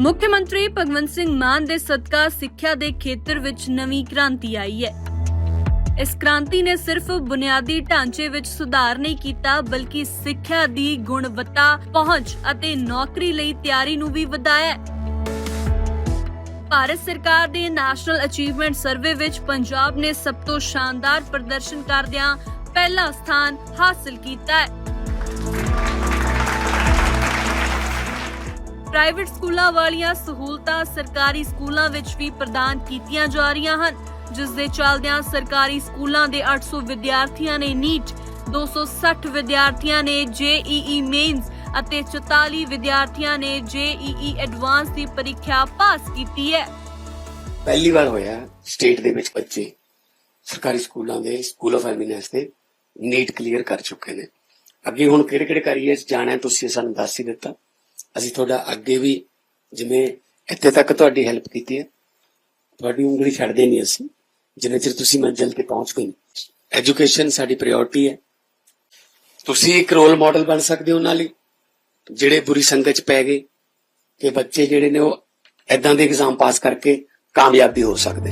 ਮੁੱਖ ਮੰਤਰੀ ਭਗਵੰਤ ਸਿੰਘ ਮਾਨ ਦੇ ਸਦਕਾ ਸਿੱਖਿਆ ਦੇ ਖੇਤਰ ਵਿੱਚ ਨਵੀਂ ਕ੍ਰਾਂਤੀ ਆਈ ਹੈ। ਇਸ ਕ੍ਰਾਂਤੀ ਨੇ ਸਿਰਫ ਬੁਨਿਆਦੀ ਢਾਂਚੇ ਵਿੱਚ ਸੁਧਾਰ ਨਹੀਂ ਕੀਤਾ, ਬਲਕਿ ਸਿੱਖਿਆ ਦੀ ਗੁਣਵੱਤਾ, ਪਹੁੰਚ ਅਤੇ ਨੌਕਰੀ ਲਈ ਤਿਆਰੀ ਨੂੰ ਵੀ ਵਧਾਇਆ ਭਾਰਤ ਸਰਕਾਰ ਦੇ ਨੈਸ਼ਨਲ ਅਚੀਵਮੈਂਟ ਸਰਵੇ ਵਿੱਚ ਪੰਜਾਬ ਨੇ ਸਭ ਤੋਂ ਸ਼ਾਨਦਾਰ ਪ੍ਰਦਰਸ਼ਨ ਕਰਦਿਆਂ ਪਹਿਲਾ ਸਥਾਨ ਹਾਸਲ ਕੀਤਾ ਹੈ। ਪ੍ਰਾਈਵੇਟ ਸਕੂਲਾਂ ਵਾਲੀਆਂ ਸਹੂਲਤਾਂ ਸਰਕਾਰੀ ਸਕੂਲਾਂ ਵਿੱਚ ਵੀ ਪ੍ਰਦਾਨ ਕੀਤੀਆਂ ਜਾ ਰਹੀਆਂ ਹਨ ਜਿਸ ਦੇ ਚੱਲਦਿਆਂ ਸਰਕਾਰੀ ਸਕੂਲਾਂ ਦੇ 800 ਵਿਦਿਆਰਥੀਆਂ ਨੇ ਨੀਟ 260 ਵਿਦਿਆਰਥੀਆਂ ਨੇ ਜੇਈਈ ਮੇਨਸ ਅਤੇ 44 ਵਿਦਿਆਰਥੀਆਂ ਨੇ ਜੇਈਈ ਐਡਵਾਂਸ ਦੀ ਪ੍ਰੀਖਿਆ ਪਾਸ ਕੀਤੀ ਹੈ। ਪਹਿਲੀ ਵਾਰ ਹੋਇਆ ਸਟੇਟ ਦੇ ਵਿੱਚ ਬੱਚੇ ਸਰਕਾਰੀ ਸਕੂਲਾਂ ਦੇ ਸਕੂਲ ਆਫ ਐਮੀਨੈਂਸ ਦੇ ਨੀਟ ਕਲੀਅਰ ਕਰ ਚੁੱਕੇ ਨੇ। ਅੱਗੇ ਹੁਣ ਕਿਹੜੇ ਕਿਹੜੇ ਕਰੀਏ ਜਾਣਾ ਤੁਸੀਂ ਸਾਨੂੰ ਦੱਸ ਹੀ ਦਿੱਤਾ। ਅਸੀਂ ਤੁਹਾਡਾ ਅੱਗੇ ਵੀ ਜਿਵੇਂ ਇੱਥੇ ਤੱਕ ਤੁਹਾਡੀ ਹੈਲਪ ਕੀਤੀ ਹੈ। ਤੁਹਾਡੀ ਉਂਗਲੀ ਛੱਡਦੇ ਨਹੀਂ ਅਸੀਂ। ਜਿੰਨੇ ਚਿਰ ਤੁਸੀਂ ਮੰਜ਼ਿਲ ਤੇ ਪਹੁੰਚ ਗਏ ਐਜੂਕੇਸ਼ਨ ਸਾਡੀ ਪ੍ਰਾਇੋਰਟੀ ਹੈ। ਤੁਸੀਂ ਇੱਕ ਰੋਲ ਮਾਡਲ ਬਣ ਸਕਦੇ ਹੋ ਉਹਨਾਂ ਲਈ। ਜਿਹੜੇ ਬੁਰੀ ਸੰਗਤ ਚ ਪੈ ਗਏ ਕਿ ਬੱਚੇ ਜਿਹੜੇ ਨੇ ਉਹ ਐਦਾਂ ਦੇ ਐਗਜ਼ਾਮ ਪਾਸ ਕਰਕੇ ਕਾਮਯਾਬ ਵੀ ਹੋ ਸਕਦੇ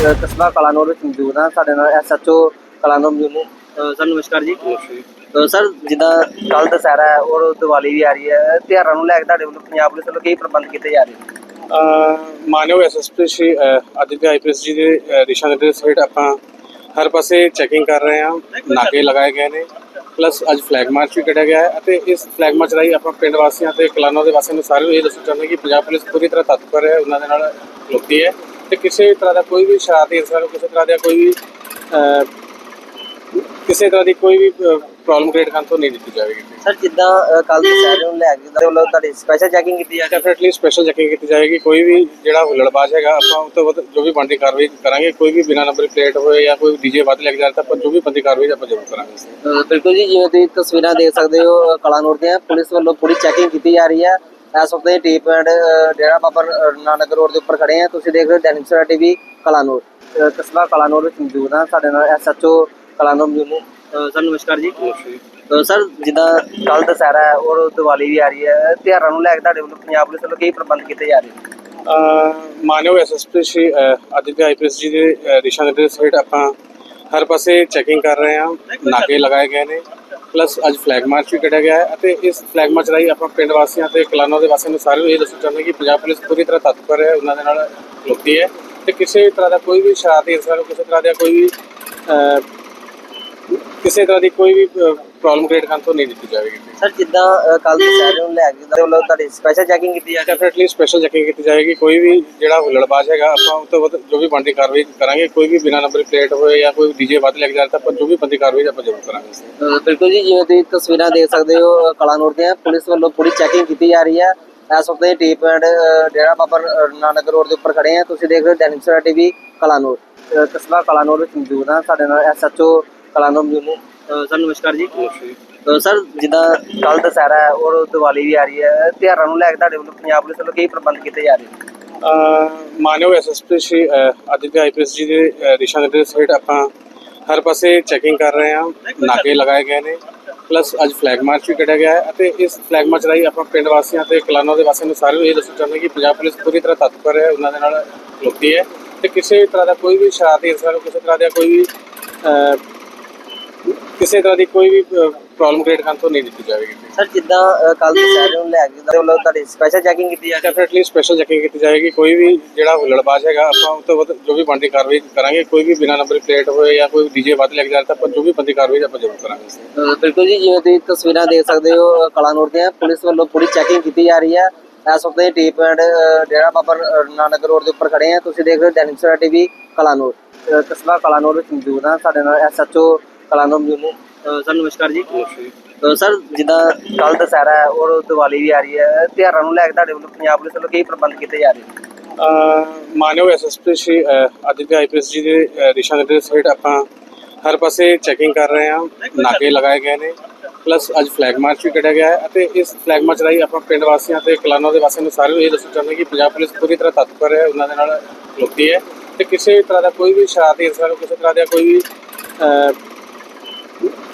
ਕਸਬਾ ਕਲਾਨੌਰ ਵਿੱਚ ਮੌਜੂਦ ਹਾਂ। ਸਾਡੇ ਨਾਲ ਐਸਐਚਓ ਕਲਾਨੌਰ ਮੌਜੂਦ ਨੇ। ਅ, ਸਰ ਨਮਸਕਾਰ ਜੀ। ਅ, ਸਰ ਜਿੱਦਾਂ ਕੱਲ ਦਸਹਿਰਾ ਹੈ ਔਰ ਦੀਵਾਲੀ ਵੀ ਆ ਰਹੀ ਹੈ ਤਿਉਹਾਰਾਂ ਨੂੰ ਲੈ ਕੇ ਤੁਹਾਡੇ ਵੱਲੋਂ ਪੰਜਾਬ ਪੁਲਿਸ ਵੱਲੋਂ ਕਈ ਪ੍ਰਬੰਧ ਕੀਤੇ ਜਾ ਰਹੇ ਨੇ? ਅਹ ਮਾਨਯੋਗ ਐਸਐਸਪੀ ਸ਼੍ਰੀ ਅਹ ਆਦਿਤਿ ਆਈਪੀਐਸ ਜੀ ਦੇ ਅਹ ਦਿਸ਼ਾ ਨਿਰਦੇਸ਼ ਹੇਠ ਆਪਾਂ ਹਰ ਪਾਸੇ ਚੈਕਿੰਗ ਕਰ ਰਹੇ ਹਾਂ। ਨਾਕੇ ਲਗਾਏ ਗਏ ਨੇ। ਪਲੱਸ ਅੱਜ ਫਲੈਗ ਮਾਰਚ ਵੀ ਕੱਢਿਆ ਗਿਆ ਹੈ ਅਤੇ ਇਸ ਫਲੈਗ ਮਾਰਚ ਰਾਹੀਂ ਆਪਾਂ ਪਿੰਡ ਵਾਸੀਆਂ ਤੇ ਕਲਾਨੋ ਦੇ ਵਾਸੀਆਂ ਨੂੰ ਸਾਰਿਆਂ ਨੂੰ ਇਹ ਦੱਸਣਾ ਚਾਹੁੰਦੇ ਕਿ ਪੰਜਾਬ ਪੁਲਿਸ ਪੂਰੀ ਤਰ੍ਹਾਂ ਤਤਪਰ ਹੈ ਉਹਨਾਂ ਦੇ ਨਾਲ ਖਲੋਤੀ ਹੈ। ਤੇ ਕਿਸੇ ਵੀ ਤਰ੍ਹਾਂ ਦਾ ਕੋਈ ਵੀ ਸ਼ਰਾਰਤੀ ਅਨਸਰ ਕਿਸੇ ਤਰ੍ਹਾਂ ਦਾ ਕੋਈ ਵੀ ਕਿਸੇ ਤਰ੍ਹਾਂ ਦੀ ਕੋਈ ਵੀ ਪ੍ਰੋਬਲਮ ਕ੍ਰੀਏਟ ਕਰਨ ਤੋਂ ਨਹੀਂ ਦਿੱਤੀ ਜਾਵੇਗੀ। ਸਰ ਜਿੱਦਾਂ ਕੱਲ ਦਸਹਿਰੇ ਨੂੰ ਲੈ ਕੇ ਤੁਹਾਡੇ ਵੱਲੋਂ ਤੁਹਾਡੀ ਸਪੈਸ਼ਲ ਚੈਕਿੰਗ ਕੀਤੀ ਜਾ ਰਹੀ ਹੈ। ਡੈਫੀਨਿਟਲੀ ਸਪੈਸ਼ਲ ਚੈਕਿੰਗ ਕੀਤੀ ਜਾਏਗੀ ਕੋਈ ਵੀ ਜਿਹੜਾ ਹੁੱਲੜਬਾਜ਼ ਹੈਗਾ ਆਪਾਂ ਉਹ ਤੋਂ ਜੋ ਵੀ ਬਣਦੀ ਕਾਰਵਾਈ ਕਰਾਂਗੇ। ਕੋਈ ਵੀ ਬਿਨਾਂ ਨੰਬਰ ਪਲੇਟ ਹੋਏ ਜਾਂ ਕੋਈ ਡੀਜੇ ਵੱਧ ਲੈ ਕੇ ਜਾ ਤਾਂ ਆਪਾਂ ਜੋ ਵੀ ਬੰਦੀ ਕਾਰਵਾਈ ਆਪਾਂ ਜ਼ਰੂਰ ਕਰਾਂਗੇ। ਬਿਲਕੁਲ ਜੀ ਜਿਵੇਂ ਤੁਸੀਂ ਤਸਵੀਰਾਂ ਦੇਖ ਸਕਦੇ ਹੋ ਕਲਾਨੌਰ ਦੀਆਂ ਪੁਲਿਸ ਵੱਲੋਂ ਪੂਰੀ ਚੈਕਿੰਗ ਕੀਤੀ ਜਾ ਰਹੀ ਹੈ। ਇਸ ਵਕਤ ਇਹ ਟੀਪ ਐਂਡ ਡੇਰਾ ਬਾਬਾ ਨਾਨਕ ਰੋਡ ਦੇ ਉੱਪਰ ਖੜੇ ਆ। ਤੁਸੀਂ ਦੇਖ ਰਹੇ ਹੋ ਦੈਨਿਕ ਸਵੇਰਾ ਟੀਵੀ ਕਲਾਨੌਰ। ਕਸਬਾ ਕਲਾਨੌਰ ਵਿੱਚ ਮੌਜੂਦ ਹਾਂ ਸਾਡੇ ਨਾਲ ਐਸਐਚਓ ਕਲਾਨੌਰ ਮੌਜੂਦ ਨੇ ਸਰ ਨਮਸਕਾਰ ਜੀ। ਸਰ ਜਿੱਦਾਂ ਕੱਲ ਦਸਹਿਰਾ ਹੈ ਔਰ ਦੀਵਾਲੀ ਵੀ ਆ ਰਹੀ ਹੈ ਤਿਉਹਾਰਾਂ ਨੂੰ ਲੈ ਕੇ ਤੁਹਾਡੇ ਵੱਲੋਂ ਪੰਜਾਬ ਪੁਲਿਸ ਵੱਲੋਂ ਕਈ ਪ੍ਰਬੰਧ ਕੀਤੇ ਜਾ ਰਹੇ ਨੇ? ਮਾਨਯੋਗ ਐਸਐਸਪੀ ਸ਼੍ਰੀ ਆਦਿਤਿ ਆਈਪੀਐਸ ਜੀ ਦੇ ਦਿਸ਼ਾ ਨਿਰਦੇਸ਼ ਹੇਠ ਆਪਾਂ ਹਰ ਪਾਸੇ ਚੈਕਿੰਗ ਕਰ ਰਹੇ ਹਾਂ। ਨਾਕੇ ਲਗਾਏ ਗਏ ਨੇ। ਪਲੱਸ ਅੱਜ ਫਲੈਗ ਮਾਰਚ ਵੀ ਕੱਢਿਆ ਗਿਆ ਹੈ ਅਤੇ ਇਸ ਫਲੈਗ ਮਾਰਚ ਰਾਹੀਂ ਆਪਾਂ ਪਿੰਡ ਵਾਸੀਆਂ ਤੇ ਕਲਾਨਾਂ ਦੇ ਵਾਸੀਆਂ ਨੂੰ ਸਾਰਿਆਂ ਨੂੰ ਇਹ ਦੱਸਣਾ ਚਾਹੁੰਦੇ ਕਿ ਪੰਜਾਬ ਪੁਲਿਸ ਪੂਰੀ ਤਰ੍ਹਾਂ ਤਤਪਰ ਹੈ, ਉਹਨਾਂ ਦੇ ਨਾਲ ਖਲੋਤੀ ਹੈ ਤੇ ਕਿਸੇ ਵੀ ਤਰ੍ਹਾਂ ਦਾ ਕੋਈ ਵੀ ਸ਼ਰਾਰਤੀ ਅਨਸਰ ਕਿਸੇ ਤਰ੍ਹਾਂ ਦਾ ਕੋਈ ਵੀ ਕਿਸੇ ਤਰ੍ਹਾਂ ਦੀ ਕੋਈ ਵੀ ਪ੍ਰੋਬਲਮ ਕ੍ਰੀਏਟ ਕਰਨ ਤੋਂ ਨਹੀਂ ਦਿੱਤੀ ਜਾਵੇਗੀ। ਸਰ ਜਿੱਦਾਂ ਕੱਲ ਦਸਹਿਰੇ ਨੂੰ ਲੈ ਕੇ ਤੁਹਾਡੇ ਵੱਲੋਂ ਤੁਹਾਡੀ ਸਪੈਸ਼ਲ ਚੈਕਿੰਗ ਕੀਤੀ ਜਾ ਰਹੀ ਹੈ ਡੈਫੀਨਿਟਲੀ ਸਪੈਸ਼ਲ ਚੈਕਿੰਗ ਕੀਤੀ ਜਾਏਗੀ ਕੋਈ ਵੀ ਜਿਹੜਾ ਹੁੱਲੜਬਾਜ਼ ਹੈਗਾ ਆਪਾਂ ਉਹ ਤੋਂ ਵੱਧ ਜੋ ਵੀ ਬਣਦੀ ਕਾਰਵਾਈ ਕਰਾਂਗੇ। ਕੋਈ ਵੀ ਬਿਨਾਂ ਨੰਬਰ ਪਲੇਟ ਹੋਏ ਜਾਂ ਕੋਈ ਡੀਜੇ ਵੱਧ ਲੈ ਕੇ ਜਾ ਤਾਂ ਆਪਾਂ ਜੋ ਵੀ ਬੰਦੀ ਕਾਰਵਾਈ ਆਪਾਂ ਜ਼ਰੂਰ ਕਰਾਂਗੇ। ਬਿਲਕੁਲ ਜੀ ਜਿਵੇਂ ਤੁਸੀਂ ਤਸਵੀਰਾਂ ਦੇਖ ਸਕਦੇ ਹੋ ਕਲਾਨੌਰ ਦੀਆਂ ਪੁਲਿਸ ਵੱਲੋਂ ਪੂਰੀ ਚੈਕਿੰਗ ਕੀਤੀ ਜਾ ਰਹੀ ਹੈ। ਇਸ ਵਕਤ ਇਹ ਟੀਪ ਐਂਡ ਡੇਰਾ ਬਾਬਾ ਨਾਨਕ ਰੋਡ ਦੇ ਉੱਪਰ ਖੜੇ ਆ। ਤੁਸੀਂ ਦੇਖ ਰਹੇ ਹੋ ਦੈਨਿਕ ਸਵੇਰਾ ਟੀਵੀ ਕਲਾਨੌਰ ਕਸਬਾ ਕਲਾਨੌਰ ਵਿੱਚ ਮੌਜੂਦ ਹਾਂ ਸਾਡੇ ਨਾਲ ਐਸਐਚਓ ਕਲਾਨੌਰ ਮੌਜੂਦ ਨੇ ਸਰ ਨਮਸਕਾਰ ਜੀ। ਸਰ, ਜਿੱਦਾਂ ਕੱਲ ਦਸਹਿਰਾ ਹੈ ਔਰ ਦੀਵਾਲੀ ਵੀ ਆ ਰਹੀ ਹੈ, ਤਿਉਹਾਰਾਂ ਨੂੰ ਲੈ ਕੇ ਤੁਹਾਡੇ ਵੱਲੋਂ ਪੰਜਾਬ ਪੁਲਿਸ ਵੱਲੋਂ ਕਈ ਪ੍ਰਬੰਧ ਕੀਤੇ ਜਾ ਰਹੇ ਨੇ? ਅਹ, ਮਾਨਯੋਗ ਐਸਐਸਪੀ ਸ਼੍ਰੀ, ਅਹ ਆਈਪੀਐਸ ਜੀ ਦੇ, ਅਹ ਦਿਸ਼ਾ ਨਿਰਦੇਸ਼ ਹੇਠ ਆਪਾਂ ਹਰ ਪਾਸੇ ਚੈਕਿੰਗ ਕਰ ਰਹੇ ਹਾਂ, ਨਾਕੇ ਲਗਾਏ ਗਏ ਨੇ ਪਲੱਸ ਅੱਜ ਫਲੈਗ ਮਾਰਚ ਵੀ ਕੱਢਿਆ ਗਿਆ ਹੈ ਅਤੇ ਇਸ ਫਲੈਗ ਮਾਰਚ ਰਾਹੀਂ ਆਪਾਂ ਪਿੰਡ ਵਾਸੀਆਂ ਤੇ ਕਲਾਨੋ ਦੇ ਵਾਸੀਆਂ ਨੂੰ ਸਾਰਿਆਂ ਨੂੰ ਇਹ ਦੱਸਣਾ ਚਾਹੁੰਦੇ ਕਿ ਪੰਜਾਬ ਪੁਲਿਸ ਪੂਰੀ ਤਰ੍ਹਾਂ ਤਤਪਰ ਹੈ, ਉਹਨਾਂ ਦੇ ਨਾਲ ਖਲੋਤੀ ਹੈ ਤੇ ਕਿਸੇ ਵੀ ਤਰ੍ਹਾਂ ਦਾ ਕੋਈ ਵੀ ਸ਼ਰਾਰਤੀ ਅਨਸਰ ਕਿਸੇ ਤਰ੍ਹਾਂ ਦਾ ਕੋਈ ਵੀ ਕਿਸੇ ਤਰ੍ਹਾਂ ਦੀ ਕੋਈ ਵੀ ਪ੍ਰੋਬਲਮ ਕ੍ਰੀਏਟ ਕਰਨ ਤੋਂ ਨਹੀਂ ਦਿੱਤੀ ਜਾਵੇਗੀ। ਸਰ ਜਿੱਦਾਂ ਕੱਲ ਦਸਹਿਰੇ ਨੂੰ ਲੈ ਕੇ ਵੱਲੋਂ ਤੁਹਾਡੀ ਸਪੈਸ਼ਲ ਚੈਕਿੰਗ ਕੀਤੀ ਜਾ ਰਹੀ ਹੈ? ਡੈਫੀਨਿਟਲੀ ਸਪੈਸ਼ਲ ਚੈਕਿੰਗ ਕੀਤੀ ਜਾਏਗੀ ਕੋਈ ਵੀ ਜਿਹੜਾ ਹੁੱਲੜਬਾਜ਼ ਹੈਗਾ ਆਪਾਂ ਉਹ ਤੋਂ ਜੋ ਵੀ ਬਣਦੀ ਕਾਰਵਾਈ ਕਰਾਂਗੇ। ਕੋਈ ਵੀ ਬਿਨਾਂ ਨੰਬਰ ਪਲੇਟ ਹੋਏ ਜਾਂ ਕੋਈ ਡੀਜੇ ਵੱਧ ਲੈ ਕੇ ਜਾ ਤਾਂ ਆਪਾਂ ਜੋ ਵੀ ਬੰਦੀ ਕਾਰਵਾਈ ਆਪਾਂ ਜ਼ਰੂਰ ਕਰਾਂਗੇ। ਬਿਲਕੁਲ ਜੀ ਜਿਵੇਂ ਤੁਸੀਂ ਤਸਵੀਰਾਂ ਦੇਖ ਸਕਦੇ ਹੋ ਕਲਾਨੌਰ ਦੀਆਂ ਪੁਲਿਸ ਵੱਲੋਂ ਪੂਰੀ ਚੈਕਿੰਗ ਕੀਤੀ ਜਾ ਰਹੀ ਹੈ। ਇਸ ਵਕਤ ਇਹ ਟੀਪ ਐਂਡ ਡੇਰਾ ਬਾਬਾ ਨਾਨਕ ਰੋਡ ਦੇ ਉੱਪਰ ਖੜੇ ਆ। ਤੁਸੀਂ ਦੇਖ ਰਹੇ ਹੋ ਦੈਨਿਕ ਸਵੇਰਾ ਟੀਵੀ ਕਲਾਨੌਰ ਕਸਬਾ ਕਲਾਨੌਰ ਵਿੱਚ ਮੌਜੂਦ ਹਾਂ। ਸਾਡੇ ਨਾਲ ਐਸਐਚਓ ਕਲਾਨੌਰ ਮੌਜੂਦ ਸਰ ਨਮਸਕਾਰ ਜੀ। ਸਰ, ਜਿੱਦਾਂ ਕੱਲ ਦਸਹਿਰਾ ਹੈ ਔਰ ਦੀਵਾਲੀ ਵੀ ਆ ਰਹੀ ਹੈ, ਤਿਉਹਾਰਾਂ ਨੂੰ ਲੈ ਕੇ ਤੁਹਾਡੇ ਵੱਲੋਂ ਪੰਜਾਬ ਪੁਲਿਸ ਵੱਲੋਂ ਕਈ ਪ੍ਰਬੰਧ ਕੀਤੇ ਜਾ ਰਹੇ ਨੇ? ਅਹ ਐਸਐਸਪੀ ਸ਼੍ਰੀ, ਅਹ ਆਈਪੀਐਸ ਜੀ ਦੇ, ਅਹ, ਦਿਸ਼ਾ ਨਿਰਦੇਸ਼ ਹੇਠ ਆਪਾਂ ਹਰ ਪਾਸੇ ਚੈਕਿੰਗ ਕਰ ਰਹੇ ਹਾਂ, ਨਾਕੇ ਲਗਾਏ ਗਏ ਨੇ, ਪਲੱਸ ਅੱਜ ਫਲੈਗ ਮਾਰਚ ਵੀ ਕੱਢਿਆ ਗਿਆ ਹੈ ਅਤੇ ਇਸ ਫਲੈਗ ਮਾਰਚ ਰਾਹੀਂ ਆਪਾਂ ਪਿੰਡ ਵਾਸੀਆਂ ਤੇ ਕਲਾਨੋ ਦੇ ਵਾਸੀਆਂ ਨੂੰ ਸਾਰਿਆਂ ਨੂੰ ਇਹ ਦੱਸਣਾ ਚਾਹੁੰਦੇ ਕਿ ਪੰਜਾਬ ਪੁਲਿਸ ਪੂਰੀ ਤਰ੍ਹਾਂ ਤਤਪਰ ਹੈ, ਉਹਨਾਂ ਦੇ ਨਾਲ ਖਲੋਤੀ ਹੈ ਤੇ ਕਿਸੇ ਵੀ ਤਰ੍ਹਾਂ ਦਾ ਕੋਈ ਵੀ ਸ਼ਰਾਰਤੀ ਅਨਸਰ ਕਿਸੇ ਤਰ੍ਹਾਂ ਦਾ ਕੋਈ ਵੀ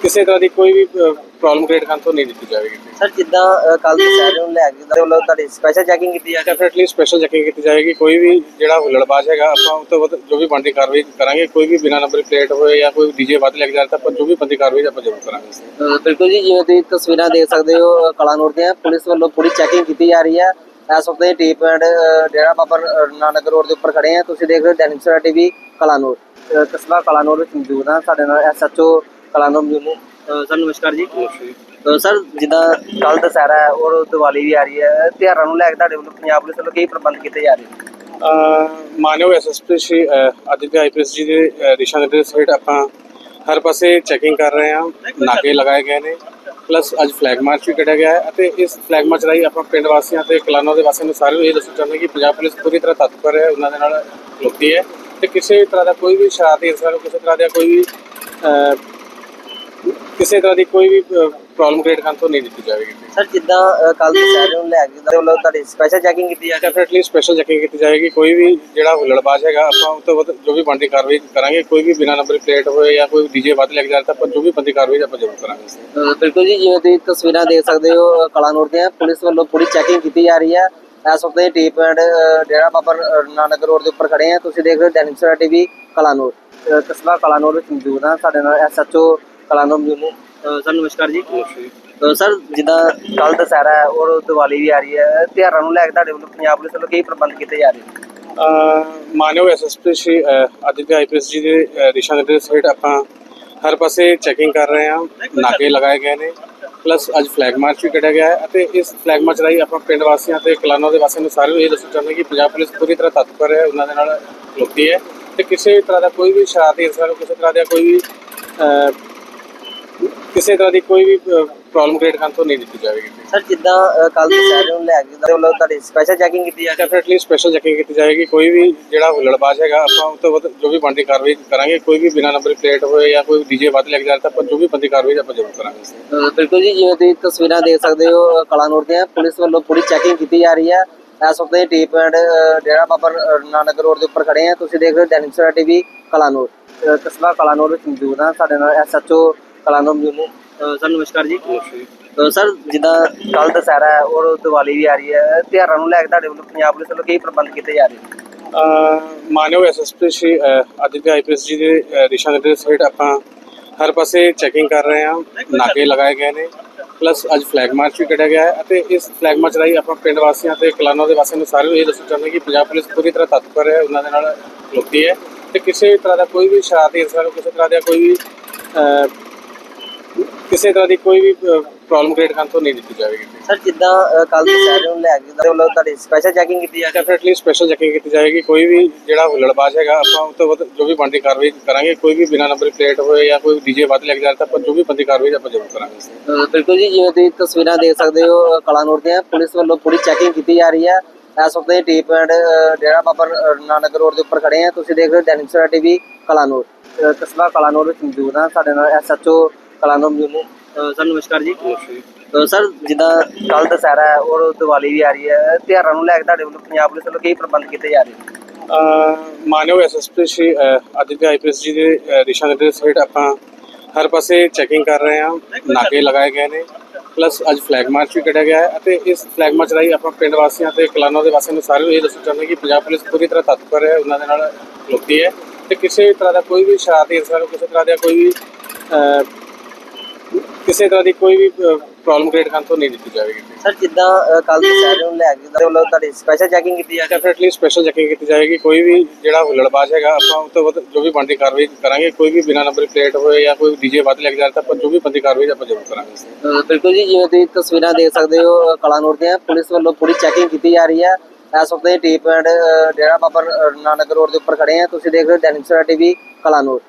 ਕਿਸੇ ਤਰ੍ਹਾਂ ਦੀ ਕੋਈ ਵੀ ਪ੍ਰੋਬਲਮ ਕ੍ਰੀਏਟ ਕਰਨ ਤੋਂ ਨਹੀਂ ਦਿੱਤੀ ਜਾਵੇਗੀ। ਸਰ ਜਿੱਦਾਂ ਕੱਲ ਦੁਸਹਿਰੇ ਨੂੰ ਲੈ ਕੇ ਦੇ ਵੱਲੋਂ ਤੁਹਾਡੀ ਸਪੈਸ਼ਲ ਚੈਕਿੰਗ ਕੀਤੀ ਜਾ ਰਹੀ ਹੈ ਡੈਫੀਨਿਟਲੀ ਸਪੈਸ਼ਲ ਚੈਕਿੰਗ ਕੀਤੀ ਜਾਏਗੀ ਕੋਈ ਵੀ ਜਿਹੜਾ ਹੁੱਲੜਬਾਜ਼ ਹੈਗਾ ਆਪਾਂ ਉਹ ਤੋਂ ਵੱਧ ਜੋ ਵੀ ਬਣਦੀ ਕਾਰਵਾਈ ਕਰਾਂਗੇ। ਕੋਈ ਵੀ ਬਿਨਾਂ ਨੰਬਰ ਪਲੇਟ ਹੋਏ ਜਾਂ ਕੋਈ ਡੀਜੇ ਵੱਧ ਲੱਗ ਤਾਂ ਆਪਾਂ ਜੋ ਵੀ ਬੰਦੀ ਕਾਰਵਾਈ ਆਪਾਂ ਜ਼ਰੂਰ ਕਰਾਂਗੇ। ਬਿਲਕੁਲ ਜੀ ਜਿਵੇਂ ਤੁਸੀਂ ਤਸਵੀਰਾਂ ਦੇਖ ਸਕਦੇ ਹੋ ਕਲਾਨੌਰ ਦੀਆਂ ਪੁਲਿਸ ਵੱਲੋਂ ਪੂਰੀ ਚੈਕਿੰਗ ਕੀਤੀ ਜਾ ਰਹੀ ਹੈ। ਇਸ ਵਕਤ ਇਹ T point Dera Baba Nanak road ਦੇ ਉੱਪਰ ਖੜੇ ਆ। ਤੁਸੀਂ ਦੇਖ ਰਹੇ ਹੋ ਦੈਨਿਕ ਸਵੇਰਾ ਟੀਵੀ ਕਲਾਨੌਰ ਕਸਬਾ ਕਲਾਨੌਰ ਵਿੱਚ ਮੌਜੂਦ ਹਾਂ। ਸਾਡੇ ਨਾਲ ਐਸਐਚਓ ਕਲਾਨੌਰ ਮੌਜੂਦ ਨੇ। ਸਰ ਨਮਸਕਾਰ ਜੀ। ਸਰ ਜਿੱਦਾਂ ਕੱਲ ਦੁਸਹਿਰਾ ਹੈ ਔਰ ਦੀਵਾਲੀ ਵੀ ਆ ਰਹੀ ਹੈ ਤਿਉਹਾਰਾਂ ਨੂੰ ਲੈ ਕੇ ਤੁਹਾਡੇ ਵੱਲੋਂ ਪੰਜਾਬ ਪੁਲਿਸ ਵੱਲੋਂ ਕੀ ਪ੍ਰਬੰਧ ਕੀਤੇ ਜਾ ਰਹੇ ਨੇ? ਅਹ ਮਾਨਯੋਗ ਐਸਐਸਪੀ ਸ਼੍ਰੀ ਅਹ, ਆਦਿਤਿਆ ਆਈਪੀਐਸ ਜੀ ਦੇ ਅਹ, ਦਿਸ਼ਾ ਨਿਰਦੇਸ਼ ਹੇਠ ਆਪਾਂ ਹਰ ਪਾਸੇ ਚੈਕਿੰਗ ਕਰ ਰਹੇ ਹਾਂ। ਨਾਕੇ ਲਗਾਏ ਗਏ ਨੇ। ਪਲੱਸ ਅੱਜ ਫਲੈਗ ਮਾਰਚ ਵੀ ਕੱਢਿਆ ਗਿਆ ਹੈ ਅਤੇ ਇਸ ਫਲੈਗ ਮਾਰਚ ਰਾਹੀਂ ਆਪਾਂ ਪਿੰਡ ਵਾਸੀਆਂ ਤੇ ਕਲਾਨੋ ਦੇ ਵਾਸੀਆਂ ਨੂੰ ਸਾਰਿਆਂ ਨੂੰ ਇਹ ਦੱਸਣਾ ਚਾਹੁੰਦੇ ਕਿ ਪੰਜਾਬ ਪੁਲਿਸ ਪੂਰੀ ਤਰ੍ਹਾਂ ਤਤਪਰ ਹੈ ਉਹਨਾਂ ਦੇ ਨਾਲ ਖਲੋਤੀ ਹੈ। ਤੇ ਕਿਸੇ ਵੀ ਤਰ੍ਹਾਂ ਦਾ ਕੋਈ ਵੀ ਸ਼ਰਾਰਤੀ ਅਨਸਰ ਕਿਸੇ ਤਰ੍ਹਾਂ ਦਾ ਕੋਈ ਵੀ ਕਿਸੇ ਤਰ੍ਹਾਂ ਦੀ ਕੋਈ ਵੀ ਪ੍ਰੋਬਲਮ ਕ੍ਰੀਏਟ ਕਰਨ ਤੋਂ ਨਹੀਂ ਦਿੱਤੀ ਜਾਵੇਗੀ। ਸਰ ਜਿੱਦਾਂ ਕੱਲ ਦੁਸਹਿਰੇ ਨੂੰ ਲੈ ਕੇ ਦੇ ਵੱਲੋਂ ਤੁਹਾਡੀ ਸਪੈਸ਼ਲ ਚੈਕਿੰਗ ਕੀਤੀ ਜਾ ਰਹੀ ਹੈ? ਡੈਫੀਨਿਟਲੀ ਸਪੈਸ਼ਲ ਚੈਕਿੰਗ ਕੀਤੀ ਜਾਏਗੀ ਕੋਈ ਵੀ ਜਿਹੜਾ ਹੁੱਲੜਬਾਜ਼ ਹੈਗਾ ਆਪਾਂ ਉਹ ਤੋਂ ਵੱਧ ਜੋ ਵੀ ਬਣਦੀ ਕਾਰਵਾਈ ਕਰਾਂਗੇ। ਕੋਈ ਵੀ ਬਿਨਾਂ ਨੰਬਰ ਪਲੇਟ ਹੋਏ ਜਾਂ ਕੋਈ ਡੀਜੇ ਵੱਧ ਲੱਗ ਜਾਏ ਤਾਂ ਆਪਾਂ ਜੋ ਵੀ ਬੰਦੀ ਕਾਰਵਾਈ ਆਪਾਂ ਜ਼ਰੂਰ ਕਰਾਂਗੇ। ਅਹ ਬਿਲਕੁਲ ਜੀ ਜਿਵੇਂ ਤੁਸੀਂ ਤਸਵੀਰਾਂ ਦੇਖ ਸਕਦੇ ਹੋ ਕਲਾਨੌਰ ਦੀਆਂ ਪੁਲਿਸ ਵੱਲੋਂ ਪੂਰੀ ਚੈਕਿੰਗ ਕੀਤੀ ਜਾ ਰਹੀ ਹੈ। ਇਸ ਵਕਤ ਇਹ T point Dera Baba Nanak road ਦੇ ਉੱਪਰ ਖੜੇ ਆ ਤੁਸੀਂ ਦੇਖ ਰਹੇ ਹੋ ਦੈਨਿਕ ਸਵੇਰਾ ਟੀਵੀ ਕਲਾਨੌਰ ਅਹ ਕਸਬਾ ਕਲਾਨੌਰ ਵਿੱਚ ਮੌਜੂਦ ਹਾਂ। ਸਾਡੇ ਨਾਲ ਐਸਐਚਓ ਕਲਾਨੌਰ ਮੌਜੂਦ ਨੇ ਸਰ ਨਮਸਕਾਰ ਜੀ। ਸਰ ਜਿੱਦਾਂ ਕੱਲ ਦੁਸਹਿਰਾ ਹੈ ਔਰ ਦੀਵਾਲੀ ਵੀ ਆ ਰਹੀ ਹੈ ਤਿਉਹਾਰਾਂ ਨੂੰ ਲੈ ਕੇ ਤੁਹਾਡੇ ਵੱਲੋਂ ਪੰਜਾਬ ਪੁਲਿਸ ਵੱਲੋਂ ਕੀ ਪ੍ਰਬੰਧ ਕੀਤੇ ਜਾ ਰਹੇ ਨੇ? ਅਹ ਮਾਨਯੋਗ ਐਸਐਸਪੀ ਸ਼੍ਰੀ ਅਹ, ਆਦਿਤਿਆ ਆਈਪੀਐਸ ਜੀ ਦੇ ਦਿਸ਼ਾ ਨਿਰਦੇਸ਼ ਹੇਠ ਆਪਾਂ ਹਰ ਪਾਸੇ ਚੈਕਿੰਗ ਕਰ ਰਹੇ ਹਾਂ ਨਾਕੇ ਲਗਾਏ ਗਏ ਨੇ ਪਲੱਸ ਅੱਜ ਫਲੈਗ ਮਾਰਚ ਵੀ ਕੱਢਿਆ ਗਿਆ ਹੈ ਅਤੇ ਇਸ ਫਲੈਗ ਮਾਰਚ ਰਾਹੀਂ ਆਪਾਂ ਪਿੰਡ ਵਾਸੀਆਂ ਤੇ ਕਲਾਨੋ ਦੇ ਵਾਸੀਆਂ ਨੂੰ ਸਾਰਿਆਂ ਨੂੰ ਇਹ ਦੱਸਣਾ ਚਾਹੁੰਦੇ ਕਿ ਪੰਜਾਬ ਪੁਲਿਸ ਪੂਰੀ ਤਰ੍ਹਾਂ ਤਤਪਰ ਹੈ ਉਹਨਾਂ ਦੇ ਨਾਲ ਖਲੋਤੀ ਹੈ ਤੇ ਕਿਸੇ ਤਰ੍ਹਾਂ ਦਾ ਕੋਈ ਵੀ ਸ਼ਰਾਰਤੀ ਅਨਸਰ ਕਿਸੇ ਤਰ੍ਹਾਂ ਦਾ ਕੋਈ ਵੀ ਕਿਸੇ ਤਰ੍ਹਾਂ ਦੀ ਕੋਈ ਵੀ ਪ੍ਰੋਬਲਮ ਕ੍ਰੀਏਟ ਕਰਨ ਤੋਂ ਨਹੀਂ ਦਿੱਤੀ ਜਾਵੇਗੀ। ਸਰ ਜਿੱਦਾਂ ਕੱਲ ਦੁਸਹਿਰੇ ਨੂੰ ਲੈ ਕੇ ਦੇ ਵੱਲੋਂ ਤੁਹਾਡੀ ਸਪੈਸ਼ਲ ਚੈਕਿੰਗ ਕੀਤੀ ਜਾ ਹੈ। ਡੈਫੀਨਿਟਲੀ ਸਪੈਸ਼ਲ ਚੈਕਿੰਗ ਕੀਤੀ ਜਾਏਗੀ ਕੋਈ ਵੀ ਜਿਹੜਾ ਹੁੱਲੜਬਾਜ਼ ਹੈਗਾ ਆਪਾਂ ਉਹ ਤੋਂ ਵੱਧ ਜੋ ਵੀ ਬਣਦੀ ਕਾਰਵਾਈ ਕਰਾਂਗੇ। ਕੋਈ ਵੀ ਬਿਨਾਂ ਨੰਬਰ ਪਲੇਟ ਹੋਏ ਜਾਂ ਕੋਈ ਡੀਜੇ ਵੱਧ ਲੱਗ ਜਾਏ ਤਾਂ ਆਪਾਂ ਜੋ ਵੀ ਬੰਦੀ ਕਾਰਵਾਈ ਆਪਾਂ ਜ਼ਰੂਰ ਕਰਾਂਗੇ। ਬਿਲਕੁਲ ਜੀ ਜਿਵੇਂ ਤੁਸੀਂ ਤਸਵੀਰਾਂ ਦੇਖ ਸਕਦੇ ਹੋ ਕਲਾਨੌਰ ਦੀਆਂ ਪੁਲਿਸ ਵੱਲੋਂ ਪੂਰੀ ਚੈਕਿੰਗ ਕੀਤੀ ਜਾ ਰਹੀ ਹੈ। ਇਸ ਵਕਤ ਇਹ T point Dera Baba Nanak road ਦੇ ਉੱਪਰ ਖੜੇ ਆ। ਤੁਸੀਂ ਦੇਖ ਰਹੇ ਹੋ ਦੈਨਿਕ ਸਵੇਰਾ ਟੀਵੀ ਕਲਾਨੌਰ ਕਸਬਾ ਕਲਾਨੌਰ ਵਿੱਚ ਮੌਜੂਦ ਹਾਂ। ਸਾਡੇ ਨਾਲ ਐਸਐਚਓ ਕਲਾਨੌਰ ਮੌਜੂਦ ਨੇ ਸਰ ਨਮਸਕਾਰ ਜੀ। ਸਰ ਜਿੱਦਾਂ ਕੱਲ ਦੁਸਹਿਰਾ ਹੈ ਔਰ ਦੀਵਾਲੀ ਵੀ ਆ ਰਹੀ ਹੈ ਤਿਉਹਾਰਾਂ ਨੂੰ ਲੈ ਕੇ ਤੁਹਾਡੇ ਵੱਲੋਂ ਪੰਜਾਬ ਪੁਲਿਸ ਵੱਲੋਂ ਕੀ ਪ੍ਰਬੰਧ ਕੀਤੇ ਜਾ ਰਹੇ ਨੇ? ਅਹ ਮਾਨਯੋਗ ਐਸਐਸਪੀ ਸ਼੍ਰੀ ਅਹ, ਆਦਿਤਿਆ ਆਈਪੀਐਸ ਜੀ ਦੇ ਅਹ, ਦਿਸ਼ਾ ਨਿਰਦੇਸ਼ ਹੇਠ ਆਪਾਂ ਹਰ ਪਾਸੇ ਚੈਕਿੰਗ ਕਰ ਰਹੇ ਹਾਂ ਨਾਕੇ ਲਗਾਏ ਗਏ ਨੇ ਪਲੱਸ ਅੱਜ ਫਲੈਗ ਮਾਰਚ ਵੀ ਕੱਢਿਆ ਗਿਆ ਹੈ ਅਤੇ ਇਸ ਫਲੈਗ ਮਾਰਚ ਰਾਹੀਂ ਆਪਾਂ ਪਿੰਡ ਵਾਸੀਆਂ ਤੇ ਕਲਾਨੋ ਦੇ ਵਾਸੀਆਂ ਨੂੰ ਸਾਰਿਆਂ ਨੂੰ ਇਹ ਦੱਸਣਾ ਚਾਹੁੰਦੇ ਹਾਂ ਕਿ ਪੰਜਾਬ ਪੁਲਿਸ ਪੂਰੀ ਤਰ੍ਹਾਂ ਤਤਪਰ ਹੈ ਉਹਨਾਂ ਦੇ ਨਾਲ ਖਲੋਤੀ ਹੈ ਤੇ ਕਿਸੇ ਵੀ ਤਰ੍ਹਾਂ ਦਾ ਕੋਈ ਵੀ ਸ਼ਰਾਰਤੀ ਅਨਸਰ ਕਿਸੇ ਤਰ੍ਹਾਂ ਦਾ ਕੋਈ ਵੀ ਅਹ, ਕਿਸੇ ਤਰ੍ਹਾਂ ਦੀ ਕੋਈ ਵੀ ਪ੍ਰੋਬਲਮ ਕ੍ਰੀਏਟ ਕਰਨ ਤੋਂ ਨਹੀਂ ਦਿੱਤੀ ਜਾਵੇਗੀ। ਸਰ ਜਿੱਦਾਂ ਕੱਲ ਦੁਸਹਿਰੇ ਨੂੰ ਲੈ ਕੇ ਦੇ ਵੱਲੋਂ ਤੁਹਾਡੀ ਸਪੈਸ਼ਲ ਚੈਕਿੰਗ ਕੀਤੀ ਜਾ ਰਹੀ ਹੈ ਡੈਫੀਨਿਟਲੀ ਸਪੈਸ਼ਲ ਚੈਕਿੰਗ ਕੀਤੀ ਜਾਏਗੀ ਕੋਈ ਵੀ ਜਿਹੜਾ ਹੁੱਲੜਬਾਜ਼ ਹੈਗਾ ਆਪਾਂ ਉਹ ਤੋਂ ਵੱਧ ਜੋ ਵੀ ਬਣਦੀ ਕਾਰਵਾਈ ਕਰਾਂਗੇ। ਕੋਈ ਵੀ ਬਿਨਾਂ ਨੰਬਰ ਪਲੇਟ ਹੋਏ ਜਾਂ ਕੋਈ ਡੀਜੇ ਵੱਧ ਲੱਗ ਜਾਏ ਤਾਂ ਆਪਾਂ ਜੋ ਵੀ ਬੰਦੀ ਕਾਰਵਾਈ ਆਪਾਂ ਜ਼ਰੂਰ ਕਰਾਂਗੇ। ਬਿਲਕੁਲ ਜੀ ਜਿਵੇਂ ਤੁਸੀਂ ਤਸਵੀਰਾਂ ਦੇਖ ਸਕਦੇ ਹੋ ਕਲਾਨੌਰ ਦੀਆਂ ਪੁਲਿਸ ਵੱਲੋਂ ਪੂਰੀ ਚੈਕਿੰਗ ਕੀਤੀ ਜਾ ਰਹੀ ਹੈ। ਇਸ ਵਕਤ ਇਹ T point Dera Baba Nanak road ਦੇ ਉੱਪਰ ਖੜੇ ਆ ਤੁਸੀਂ ਦੇਖ ਰਹੇ ਹੋ ਦੈਨਿਕ ਸਵੇਰਾ ਟੀਵੀ ਕਲਾਨੌਰ ਕਸਬਾ ਕਲਾਨੌਰ ਵਿੱਚ ਮੌਜੂਦ ਹਾਂ ਸਾਡੇ ਨਾਲ ਐਸਐਚਓ ਕਲਾਨੌਰ ਮੌਜੂਦ ਨੇ ਸਰ ਨਮਸਕਾਰ ਜੀ। ਸਰ ਜਿੱਦਾਂ ਕੱਲ ਦੁਸਹਿਰਾ ਹੈ ਔਰ ਦੀਵਾਲੀ ਵੀ ਆ ਰਹੀ ਹੈ ਤਿਉਹਾਰਾਂ ਨੂੰ ਲੈ ਕੇ ਤੁਹਾਡੇ ਵੱਲੋਂ ਪੰਜਾਬ ਪੁਲਿਸ ਵੱਲੋਂ ਕੀ ਪ੍ਰਬੰਧ ਕੀਤੇ ਜਾ ਰਹੇ ਨੇ? ਅਹ ਮਾਨਯੋਗ ਐਸਐਸਪੀ ਸ਼੍ਰੀ ਅਹ, ਆਈਪੀਐਸ ਜੀ ਦੇ ਅਹ, ਦਿਸ਼ਾ ਨਿਰਦੇਸ਼ ਹੇਠ ਆਪਾਂ ਹਰ ਪਾਸੇ ਚੈਕਿੰਗ ਕਰ ਰਹੇ ਹਾਂ ਨਾਕੇ ਲਗਾਏ ਗਏ ਨੇ ਪਲੱਸ ਅੱਜ ਫਲੈਗ ਮਾਰਚ ਵੀ ਕੱਢਿਆ ਗਿਆ ਹੈ ਅਤੇ ਇਸ ਫਲੈਗ ਮਾਰਚ ਰਾਹੀਂ ਆਪਾਂ ਪਿੰਡ ਵਾਸੀਆਂ ਤੇ ਕਲਾਨੋ ਦੇ ਵਾਸੀਆਂ ਨੂੰ ਸਾਰਿਆਂ ਨੂੰ ਇਹ ਦੱਸਣਾ ਚਾਹੁੰਦੇ ਕਿ ਪੰਜਾਬ ਪੁਲਿਸ ਪੂਰੀ ਤਰ੍ਹਾਂ ਤਤਪਰ ਹੈ ਉਹਨਾਂ ਦੇ ਨਾਲ ਖਲੋਤੀ ਹੈ ਤੇ ਕਿਸੇ ਵੀ ਤਰ੍ਹਾਂ ਦਾ ਕੋਈ ਵੀ ਸ਼ਰਾਰਤੀ ਅਨਸਰ ਕਿਸੇ ਤਰ੍ਹਾਂ ਦਾ ਕੋਈ ਵੀ ਕਿਸੇ ਤਰ੍ਹਾਂ ਦੀ ਕੋਈ ਵੀ ਪ੍ਰੋਬਲਮ ਕ੍ਰੀਏਟ ਕਰਨ ਤੋਂ ਨਹੀਂ ਦਿੱਤੀ ਜਾਵੇਗੀ। ਸਰ ਜਿੱਦਾਂ ਕੱਲ ਦੁਸਹਿਰੇ ਨੂੰ ਲੈ ਕੇ ਦੇ ਵੱਲੋਂ ਤੁਹਾਡੀ ਸਪੈਸ਼ਲ ਚੈਕਿੰਗ ਕੀਤੀ ਜਾ ਰਹੀ ਹੈ? ਡੈਫੀਨਿਟਲੀ ਸਪੈਸ਼ਲ ਚੈਕਿੰਗ ਕੀਤੀ ਜਾਏਗੀ ਕੋਈ ਵੀ ਜਿਹੜਾ ਹੁੱਲੜਬਾਜ਼ ਹੈਗਾ ਆਪਾਂ ਉਹ ਤੋਂ ਜੋ ਵੀ ਬਣਦੀ ਕਾਰਵਾਈ ਕਰਾਂਗੇ। ਕੋਈ ਵੀ ਬਿਨਾਂ ਨੰਬਰ ਪਲੇਟ ਹੋਏ ਜਾਂ ਕੋਈ ਡੀਜੇ ਵੱਧ ਲੱਗ ਜਾਏ ਤਾਂ ਆਪਾਂ ਜੋ ਵੀ ਬੰਦੀ ਕਾਰਵਾਈ ਆਪਾਂ ਜ਼ਰੂਰ ਕਰਾਂਗੇ। ਬਿਲਕੁਲ ਜੀ ਜਿਵੇਂ ਤੁਸੀਂ ਤਸਵੀਰਾਂ ਦੇਖ ਸਕਦੇ ਹੋ ਕਲਾਨੌਰ ਦੀਆਂ ਪੁਲਿਸ ਵੱਲੋਂ ਪੂਰੀ ਚੈਕਿੰਗ ਕੀਤੀ ਜਾ ਰਹੀ ਹੈ। ਇਸ ਵਕਤ ਇਹ T point Dera Baba Nanak road ਦੇ ਉੱਪਰ ਖੜੇ ਆ। ਤੁਸੀਂ ਦੇਖ ਰਹੇ ਹੋ ਦੈਨਿਕ ਸਵੇਰਾ ਟੀਵੀ ਕਲਾਨੌਰ